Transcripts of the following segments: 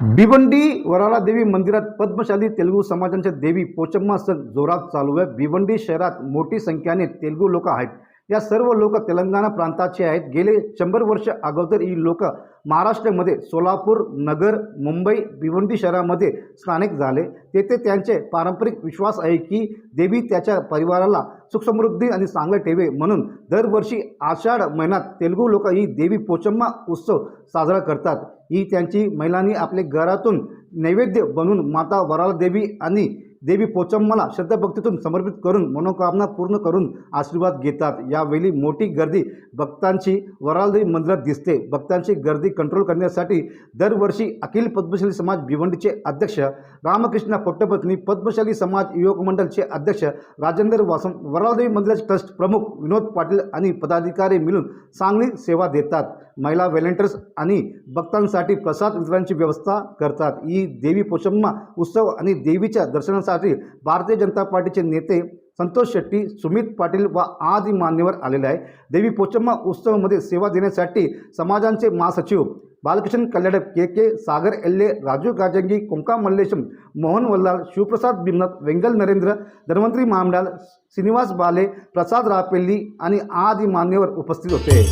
भिवंडी वराला देवी मंदिरात पद्मशाली तेलुगू समाजांच्या देवी पोचम्मा सण जोरात चालू आहे. भिवंडी शहरात मोठी संख्येने तेलुगू लोक आहेत. या सर्व लोक तेलंगणा प्रांताचे आहेत. गेले शंभर वर्ष अगोदर ही लोक महाराष्ट्रामध्ये सोलापूर नगर मुंबई भिवंडी शहरामध्ये स्थानिक झाले. तेथे त्यांचे पारंपरिक विश्वास आहे की देवी त्याच्या परिवाराला सुखसमृद्धी आणि चांगलं ठेवे म्हणून दरवर्षी आषाढ महिन्यात तेलुगू लोक ही देवी पोचम्मा उत्सव साजरा करतात. ही त्यांची महिलांनी आपल्या घरातून नैवेद्य बनवून माता वराला देवी आणि देवी पोचम्माला श्रद्धाभक्तीतून समर्पित करून मनोकामना पूर्ण करून आशीर्वाद घेतात. यावेळी मोठी गर्दी भक्तांची वरालदेवी मंदिरात दिसते. भक्तांची गर्दी कंट्रोल करण्यासाठी दरवर्षी अखिल पद्मशाली समाज भिवंडीचे अध्यक्ष रामकृष्ण पोट्टपत्नी पद्मशाली समाज युवक मंडळचे अध्यक्ष राजेंद्र वासम वरालदेवी मंदिराचे ट्रस्ट प्रमुख विनोद पाटील आणि पदाधिकारी मिळून चांगली सेवा देतात. महिला व्हॉलेंटियर्स आणि भक्तांसाठी प्रसाद वितरणाची व्यवस्था करतात. ई ही देवी पोषम्मा उत्सव आणि देवीच्या दर्शनासाठी भारतीय जनता पार्टीचे नेते संतोष शेट्टी सुमित पाटील व आदी मान्यवर आलेले आहे देवी पोचम्मा उत्सवामध्ये सेवा देण्यासाठी समाजांचे महासचिव बालकृष्ण कल्याण के के सागर एल्ले राजू गाजंगी कोंका मल्लेशम मोहन वल्लाल शिवप्रसाद बिमनाथ वेंगल नरेंद्र धन्वंतरी महामंडळ श्रीनिवास बाले प्रसाद रापेल्ली आणि आदी मान्यवर उपस्थित होते.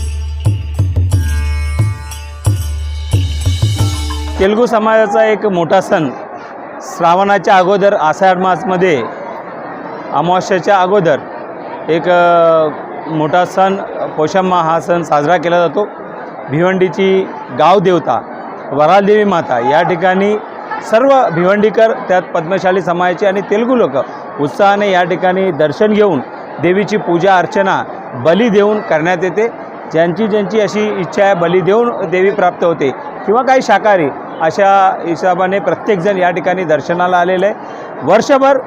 तेलुगू समाजाचा एक मोठा सण श्रावणाच्या अगोदर आषाढ मासमध्ये अमावस्याच्या अगोदर एक मोठा सण पोषम्मा हा सण साजरा केला जातो. भिवंडीची गाव देवता वरालदेवी माता या ठिकाणी सर्व भिवंडीकर त्यात पद्मशाली समाजाचे आणि तेलुगू लोक उत्साहाने या ठिकाणी दर्शन घेऊन देवीची पूजा अर्चना बली देऊन करण्यात येते. ज्यांची ज्यांची अशी इच्छा आहे बली देऊन देवी प्राप्त होते. किंवा काही शाकाहारी अशा हिशोबाने प्रत्येकजण या ठिकाणी दर्शनाला आलेलं आहे. वर्षभर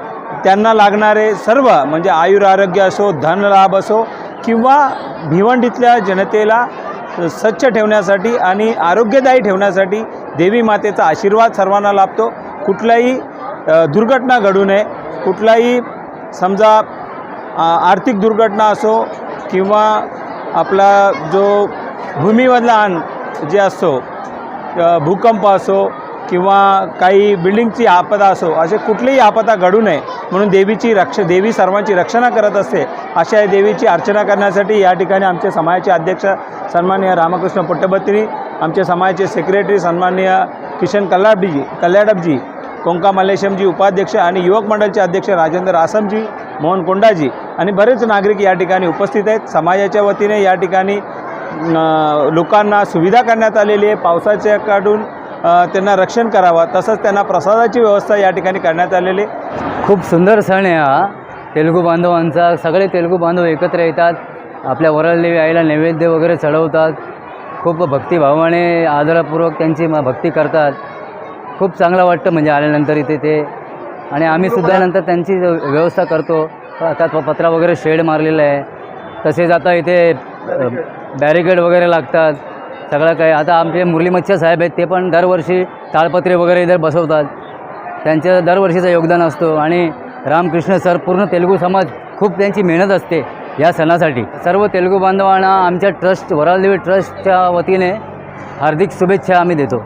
त्यांना लागणारे सर्व म्हणजे आयुर आरोग्य असो धनलाभ असो किंवा भिवंडीतल्या जनतेला स्वच्छ ठेवण्यासाठी आणि आरोग्यदायी ठेवण्यासाठी देवी मातेचा आशीर्वाद सर्वांना लाभतो. कुठलाही दुर्घटना घडू नये. कुठलाही समजा आर्थिक दुर्घटना असो किंवा आपला जो भूमीमधला अन्न जे असतो भूकंप असो किंवा काही बिल्डिंगची आपदा असो असे कुठलीही आपदा घडू नये म्हणून देवीची रक्ष देवी सर्वांची रक्षणा करत असते. अशा या देवीची अर्चना करण्यासाठी या ठिकाणी आमचे समाजाचे अध्यक्ष सन्माननीय रामकृष्ण पुट्टभत्री आमचे समाजाचे सेक्रेटरी सन्माननीय किशन कल्लाडजी कल्याडपजी कोंका मल्लेशमजी उपाध्यक्ष आणि युवक मंडळचे अध्यक्ष राजेंद्र आसमजी मोहन कोंडाजी आणि बरेच नागरिक या ठिकाणी उपस्थित आहेत. समाजाच्या वतीने या ठिकाणी लोकांना सुविधा करण्यात आलेली आहे. पावसाच्या काढून त्यांना रक्षण करावं तसंच त्यांना प्रसादाची व्यवस्था या ठिकाणी करण्यात आलेली आहे. खूप सुंदर सण आहे हा. तेलुगू बांधवांचा. सगळे तेलुगू बांधव एकत्र येतात. आपल्या वरळदेवी आईला नैवेद्य वगैरे चढवतात. खूप भक्तिभावाने आदरपूर्वक त्यांची म- भक्ती करतात. खूप चांगलं वाटतं म्हणजे आल्यानंतर इथे ते. आणि आम्ही सुद्धा नंतर त्यांची व्यवस्था करतो. आता प- पत्रा वगैरे शेड मारलेलं आहे. तसेच आता इथे बॅरिकेड वगैरे लागतात. सगळं काही. आता आमचे मुरली मच्छा साहेब आहेत ते पण दरवर्षी ताळपत्रे वगैरे इथे बसवतात. त्यांचं दरवर्षीचं योगदान असतो. आणि रामकृष्ण सर पूर्ण तेलुगू समाज खूप त्यांची मेहनत असते या सणासाठी. सर्व तेलुगू बांधवांना आमच्या ट्रस्ट वरालदेवी ट्रस्टच्या वतीने हार्दिक शुभेच्छा आम्ही देतो.